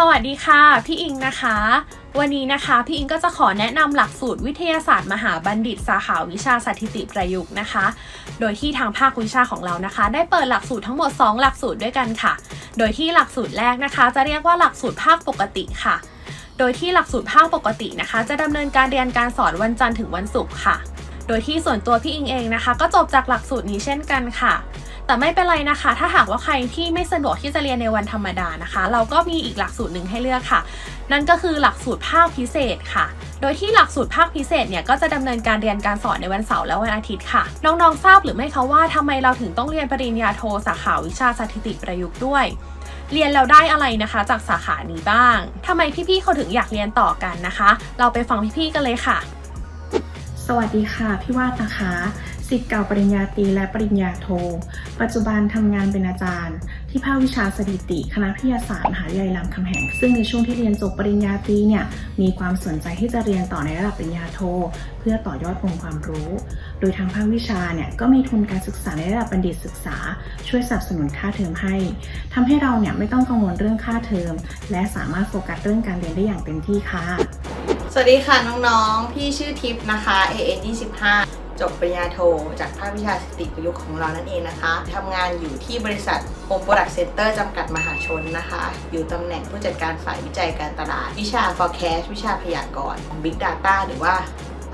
สวัสดีค่ะ พี่อิงนะคะ วันนี้นะคะพี่อิงก็จะขอแนะนำหลักสูตรวิทยาศาสตร์มหาบัณฑิต สาขาวิชาสถิติประยุกต์นะคะ โดยที่ทางภาควิชาของเรานะคะ ได้เปิดหลักสูตรทั้งหมด 2 หลักสูตรด้วยกันค่ะ โดยที่หลักสูตรแรกนะคะ จะเรียกว่าหลักสูตรภาคปกติค่ะ โดยที่หลักสูตรภาคปกตินะคะ จะดำเนินการเรียนการสอนวันจันทร์ถึงวันศุกร์ค่ะ โดยที่ส่วนตัวพี่อิงเองนะคะ ก็จบจากหลักสูตรนี้เช่นกันค่ะ แต่ไม่เป็นไรนะคะ ถ้าหากว่าใครที่ไม่สะดวกที่จะเรียนในวันธรรมดานะคะ เราก็มีอีกหลักสูตรหนึ่งให้เลือกค่ะ นั่นก็คือหลักสูตรภาคพิเศษค่ะ โดยที่หลักสูตรภาคพิเศษเนี่ยก็จะดำเนินการเรียนการสอนในวันเสาร์และวันอาทิตย์ค่ะ น้องๆทราบหรือไม่คะว่าทำไมเราถึงต้องเรียนปริญญาโทสาขาวิชาสถิติประยุกต์ด้วยเรียนแล้วได้อะไรนะคะ จากสาขานี้บ้างทำไมพี่ๆเขาถึงอยากเรียนต่อกันนะคะ เราไปฟังพี่ๆกันเลยค่ะ สวัสดีค่ะ พี่วาดนะคะ สิทธิ์เก่าปริญญาตรีและปริญญาโท ปัจจุบันทำงานเป็นอาจารย์ ที่ภาควิชาสถิติ คณะวิทยาศาสตร์มหาวิทยาลัยรามคำแหง ซึ่งในช่วงที่เรียนจบปริญญาตรีเนี่ย มีความสนใจที่จะเรียนต่อในระดับปริญญาโท เพื่อต่อยอดองค์ความรู้ โดยทางภาควิชาเนี่ยก็มีทุนการศึกษาในระดับบัณฑิตศึกษา ช่วยสนับสนุนค่าเทอมให้ทำให้เราเนี่ยไม่ต้องกังวลเรื่องค่าเทอม และสามารถโฟกัสเรื่องการเรียนได้อย่างเต็มที่ค่ะ สวัสดีค่ะน้องๆ พี่ชื่อทิพย์นะคะ AN 25 จบปริญญาโท จากภาควิชาสติประยุกต์ของเรานั่นเองนะคะทำงานอยู่ที่บริษัท Home Product Center จำกัดมหาชนนะคะ อยู่ตำแหน่งผู้จัดการฝ่ายวิจัยการตลาด วิชา forecast วิชาพยากรณ์ Big Data หรือว่า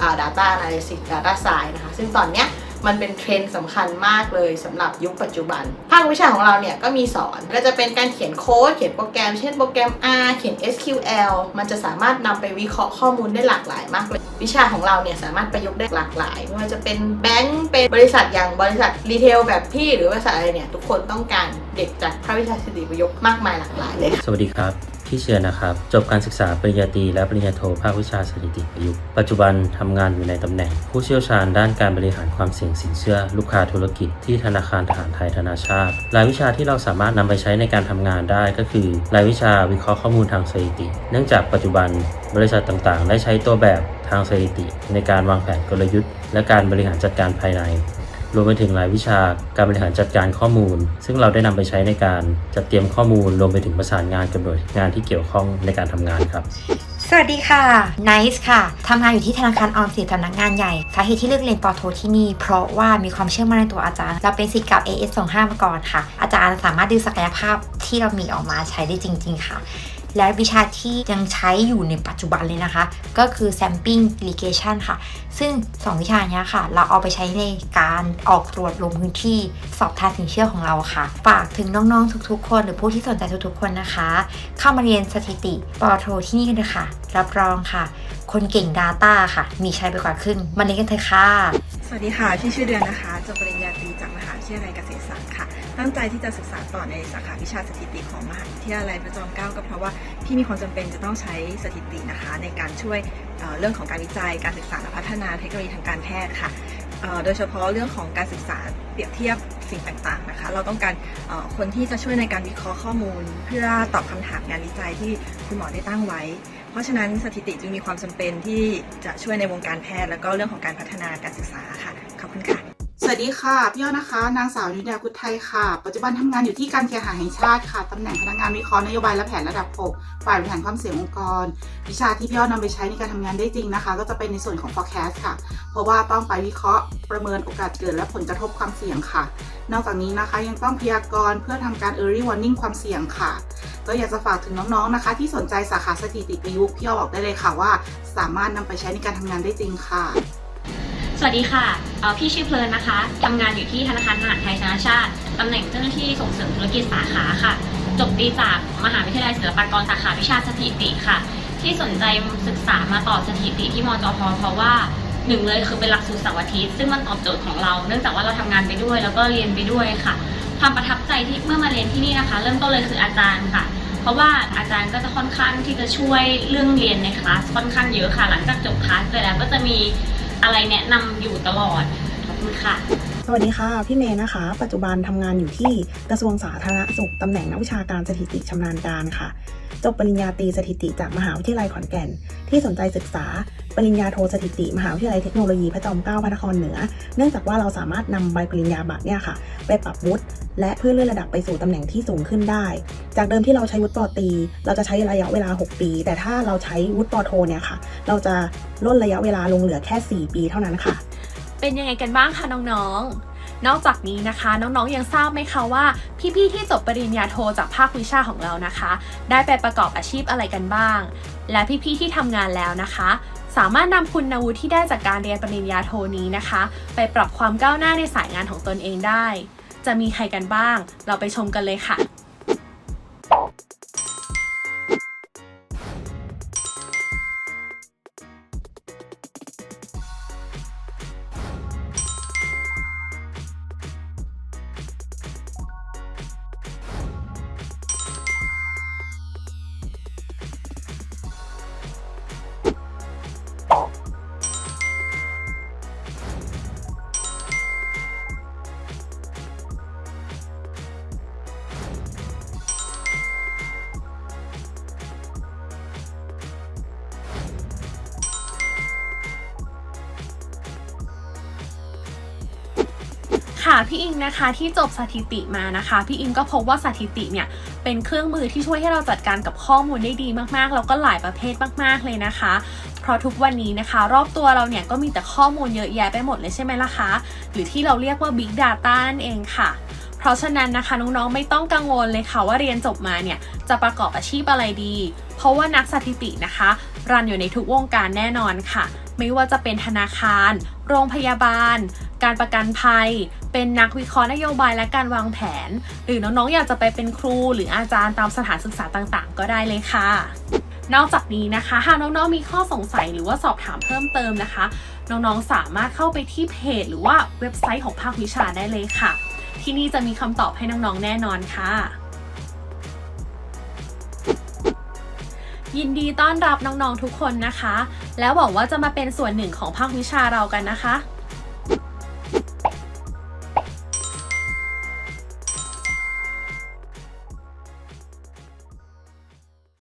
อ่า Data Analysis Data Science นะคะ ซึ่งตอนเนี้ยมันเป็นเทรนด์สำคัญมากเลยสำหรับยุคปัจจุบัน ภาควิชาของเราเนี่ยก็มีสอน ก็จะเป็นการเขียนโค้ด เขียนโปรแกรม เช่นโปรแกรม R เขียน SQL มันจะสามารถนำไปวิเคราะห์ข้อมูลได้หลากหลายมากเลย วิชาของเราเนี่ยสามารถประยุกต์ได้หลากหลายไม่ว่าจะเป็นแบงก์เป็นบริษัทอย่างบริษัทรีเทลแบบพี่หรือบริษัทอะไรเนี่ยทุกคนต้องการเด็กจากภาควิชาสถิติประยุกต์มากมายหลากหลายเลยค่ะสวัสดีครับ พี่เชียร์นะครับ จบการศึกษาปริญญาตรีและปริญญาโทภาควิชาสถิติประยุกต์ปัจจุบันทำงานอยู่ในตำแหน่ง ผู้เชี่ยวชาญด้านการบริหารความเสี่ยงสินเชื่อ ลูกค้าธุรกิจที่ธนาคารทหารไทยธนาชาติ รายวิชาที่เราสามารถนำไปใช้ในการทำงานได้ก็คือ รายวิชาวิเคราะห์ข้อมูลทางสถิติ เนื่องจากปัจจุบันบริษัทต่างๆ ได้ใช้ตัวแบบทางสถิติ ในการวางแผนกลยุทธ์ และการบริหารจัดการภายใน รวมไปถึงรายวิชาการบริหารจัดการข้อมูล ซึ่งเราได้นำไปใช้ในการจัดเตรียมข้อมูล รวมไปถึงประสานงานกับหน่วยงานที่เกี่ยวข้องในการทำงานครับสวัสดีค่ะ Nice ค่ะ ทำงานอยู่ที่ธนาคารออมสินสำนักงานใหญ่ สาเหตุที่เลือกเรียนปอโทที่นี่ เพราะว่ามีความเชื่อมั่นในตัวอาจารย์ เราเป็นศิษย์เกับ AS 25มาก่อนค่ะ อาจารย์สามารถดึงศักยภาพที่เรามีออกมาใช้ได้จริง ๆ ค่ะ และวิชาที่ยังใช้อยู่ในปัจจุบันเลยนะคะ ก็คือ sampling irrigation ค่ะ ซึ่ง 2 วิชานี้ค่ะ เราเอาไปใช้ในการออกตรวจลงพื้นที่สอบทานสินเชื่อของเราค่ะ ฝากถึงน้องๆทุกๆ คน หรือผู้ที่สนใจทุกๆ คนนะคะ เข้ามาเรียนสถิติปอโทที่นี่กันเลยค่ะรับรองค่ะ คนเก่ง Data ค่ะ มีใช้ไปกว่าครึ่งมาเรียนกันเถอะค่ะ สวัสดีค่ะพี่ชื่อเดือนนะคะจบปริญญาตรีจากมหาวิทยาลัยเกษตรศาสตร์ค่ะ ตั้งใจที่จะศึกษาต่อในสาขาวิชาสถิติของมหาวิทยาลัยพระจอมเกล้าก็เพราะว่าพี่มีความจำเป็นจะต้องใช้สถิตินะคะ ในการช่วยเเรื่องของการวิจัย การศึกษาและพัฒนาเทคโนโลยีทางการแพทย์ค่ะโดยเฉพาะเรื่องของการศึกษาเปรียบเทียบสิ่งต่างๆนะคะ เราต้องการคนที่จะช่วยในการวิเคราะห์ข้อมูล เพื่อตอบคำถามงานวิจัยที่คุณหมอได้ตั้งไว้ เพราะฉะนั้นสถิติจึงมีความจำเป็นที่จะช่วยในวงการแพทย์ แล้วก็เรื่องของการพัฒนาการศึกษาค่ะ ขอบคุณค่ะ สวัสดีค่ะ พี่ยอดนะคะ นางสาวยุทธยากุฏไทยค่ะ ปัจจุบันทำงานอยู่ที่การเคหะแห่งชาติค่ะตำแหน่งพนักงานวิเคราะห์นโยบายและแผนระดับ 6 ฝ่ายบริหารความเสี่ยงองค์กร วิชาที่พี่ยอดนำไปใช้ในการทำงานได้จริงนะคะ ก็จะเป็นในส่วนของ forecast ค่ะ เพราะว่าต้องไปวิเคราะห์ประเมินโอกาสเกิดและผลกระทบความเสี่ยงค่ะ นอกจากนี้นะคะยังต้องพยากรณ์เพื่อทำการ early warning ความเสี่ยงค่ะ ก็อยากจะฝากถึงน้องๆนะคะ ที่สนใจสาขาสถิติประยุกต์พี่ยอบอกได้เลยค่ะว่า สามารถนำไปใช้ในการทำงานได้จริงค่ะสวัสดีค่ะ พี่ชื่อเพลินนะคะ ทำงานอยู่ที่ธนาคารทหารไทยธนาชาติ ตำแหน่งเจ้าหน้าที่ส่งเสริมธุรกิจสาขาค่ะ จบดีจากมหาวิทยาลัยศิลปากรสาขาวิชาสถิติค่ะ ที่สนใจศึกษามาต่อสถิติที่มจพเพราะว่าหนึ่งเลยคือเป็นหลักสูตรเสาร์อาทิตย์ซึ่งมันตอบโจทย์ของเรา เนื่องจากว่าเราทำงานไปด้วยแล้วก็เรียนไปด้วยค่ะ ความประทับใจที่เมื่อมาเรียนที่นี่นะคะ เริ่มต้นเลยคืออาจารย์ค่ะ เพราะว่าอาจารย์ก็จะค่อนข้างที่จะช่วยเรื่องเรียนในคลาสค่อนข้างเยอะค่ะ หลังจากจบคลาสไปแล้วก็จะมีอะไรแนะนำอยู่ตลอดขอบคุณค่ะสวัสดีค่ะ พี่เมย์นะคะ ปัจจุบันทำงานอยู่ที่กระทรวงสาธารณสุขตำแหน่งนักวิชาการสถิติชำนาญการค่ะ จบปริญญาตรีสถิติจากมหาวิทยาลัยขอนแก่น ที่สนใจศึกษา ปริญญาโทสถิติ มหาวิทยาลัยเทคโนโลยีพระจอมเกล้าพระนครเหนือ เนื่องจากว่าเราสามารถนำใบปริญญาบัตรเนี่ยค่ะ ไปปรับวุฒิและเพื่อเลื่อนระดับไปสู่ตำแหน่งที่สูงขึ้นได้ จากเดิมที่เราใช้วุฒิปอตี เราจะใช้ระยะเวลา 6 ปี แต่ถ้าเราใช้วุฒิปอโทเนี่ยค่ะ เราจะลดระยะเวลาลงเหลือแค่ 4 ปีเท่านั้นค่ะ เป็นยังไงกันบ้างคะน้องๆนอกจากนี้นะคะ น้องๆยังทราบไหมคะว่า พี่ๆที่จบปริญญาโทจากภาควิชาของเรานะคะ ได้ไปประกอบอาชีพอะไรกันบ้าง และพี่ๆที่ทำงานแล้วนะคะ สามารถนำคุณวุฒิที่ได้จากการเรียนปริญญาโทนี้นะคะ ไปปรับความก้าวหน้าในสายงานของตนเองได้ จะมีใครกันบ้าง เราไปชมกันเลยค่ะ ค่ะพี่อิงนะคะที่จบสถิติมานะคะ พี่อิงก็พบว่าสถิติเนี่ยเป็นเครื่องมือที่ช่วยให้เราจัดการกับข้อมูลได้ดีมากๆ แล้วก็หลายประเภทมาก ๆเลยนะคะ เพราะทุกวันนี้นะคะ รอบตัวเราเนี่ยก็มีแต่ข้อมูลเยอะแยะไปหมดเลยใช่ไหมล่ะคะ หรือที่เราเรียกว่า Big Data นั่นเองค่ะเพราะฉะนั้นนะคะน้องๆไม่ต้องกังวลเลยค่ะว่าเรียนจบมาเนี่ยจะประกอบอาชีพอะไรดี เพราะว่านักสถิตินะคะ รันอยู่ในทุกวงการแน่นอนค่ะ ไม่ว่าจะเป็นธนาคาร โรงพยาบาล การประกันภัย เป็นนักวิเคราะห์นโยบายและการวางแผน หรือน้องๆอยากจะไปเป็นครูหรืออาจารย์ตามสถานศึกษาต่างๆ ก็ได้เลยค่ะ นอกจากนี้นะคะ หากน้องๆมีข้อสงสัยหรือว่าสอบถามเพิ่มเติมนะคะ น้องๆสามารถเข้าไปที่เพจ หรือว่าเว็บไซต์ของภาควิชาได้เลยค่ะ ที่นี่จะมีคำตอบให้น้องๆแน่นอนค่ะ ยินดีต้อนรับน้องๆทุกคนนะคะ แล้วบอกว่าจะมาเป็นส่วนหนึ่งของภาควิชาเรากันนะคะ